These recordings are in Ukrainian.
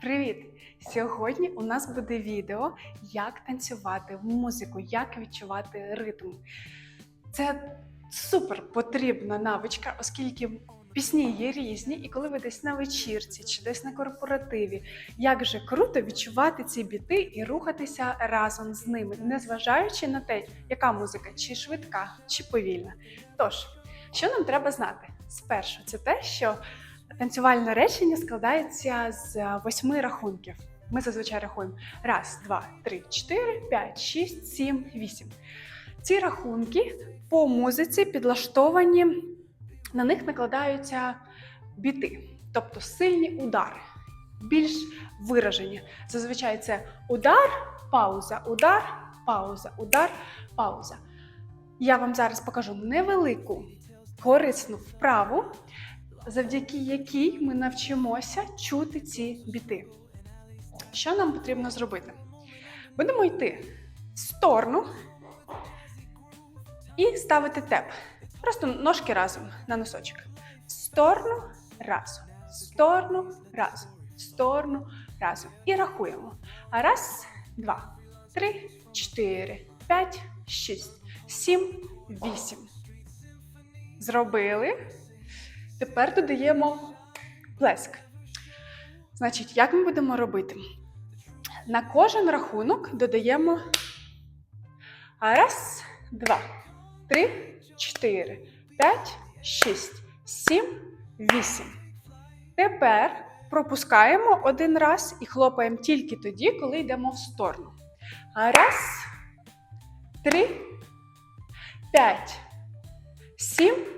Привіт! Сьогодні у нас буде відео, як танцювати в музику, як відчувати ритм. Це супер потрібна навичка, оскільки пісні є різні, і коли ви десь на вечірці чи десь на корпоративі, як же круто відчувати ці біти і рухатися разом з ними, незважаючи на те, яка музика, чи швидка, чи повільна. Тож, що нам треба знати? Спершу, це те, що Танцювальне речення складається з е, восьми рахунків. Ми зазвичай рахуємо раз, два, три, чотири, п'ять, шість, сім, вісім. Ці рахунки по музиці підлаштовані, на них накладаються біти, тобто сильні удари, більш виражені. Зазвичай це удар, пауза, удар, пауза, удар, пауза. Я вам зараз покажу невелику корисну вправу, завдяки якій ми навчимося чути ці біти. Що нам потрібно зробити? Будемо йти в сторону і ставити теп. Просто ножки разом на носочок. В сторону разом, в сторону разом, в сторону разом. І рахуємо. Раз, два, три, чотири, п'ять, шість, сім, вісім. Зробили. Тепер додаємо плеск. Значить, як ми будемо робити? На кожен рахунок додаємо раз, два, три, чотири, п'ять, шість, сім, вісім. Тепер пропускаємо один раз і хлопаємо тільки тоді, коли йдемо в сторону. Раз, три, п'ять, сім.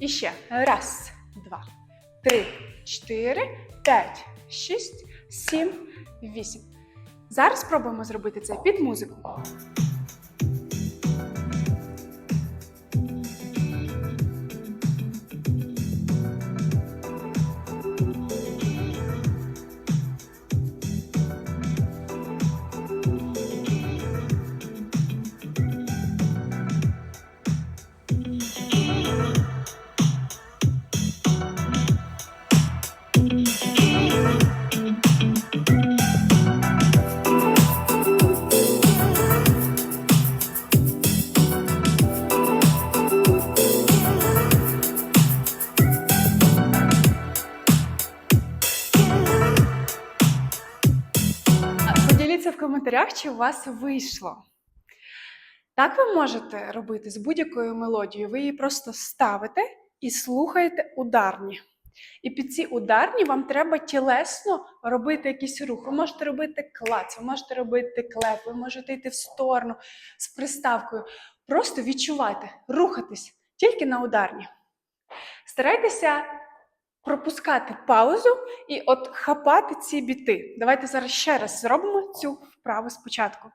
І ще раз, два, три, чотири, п'ять, шість, сім, вісім. Зараз спробуємо зробити це під музику. Поділіться в коментарях, чи у вас вийшло. Так ви можете робити з будь-якою мелодією. Ви її просто ставите і слухаєте ударні. І під ці ударні вам треба тілесно робити якийсь рух. Ви можете робити клац, ви можете робити клеп, ви можете йти в сторону з приставкою. Просто відчувайте, рухатись тільки на ударні. Старайтеся пропускати паузу і от хапати ці біти. Давайте зараз ще раз зробимо цю вправу спочатку.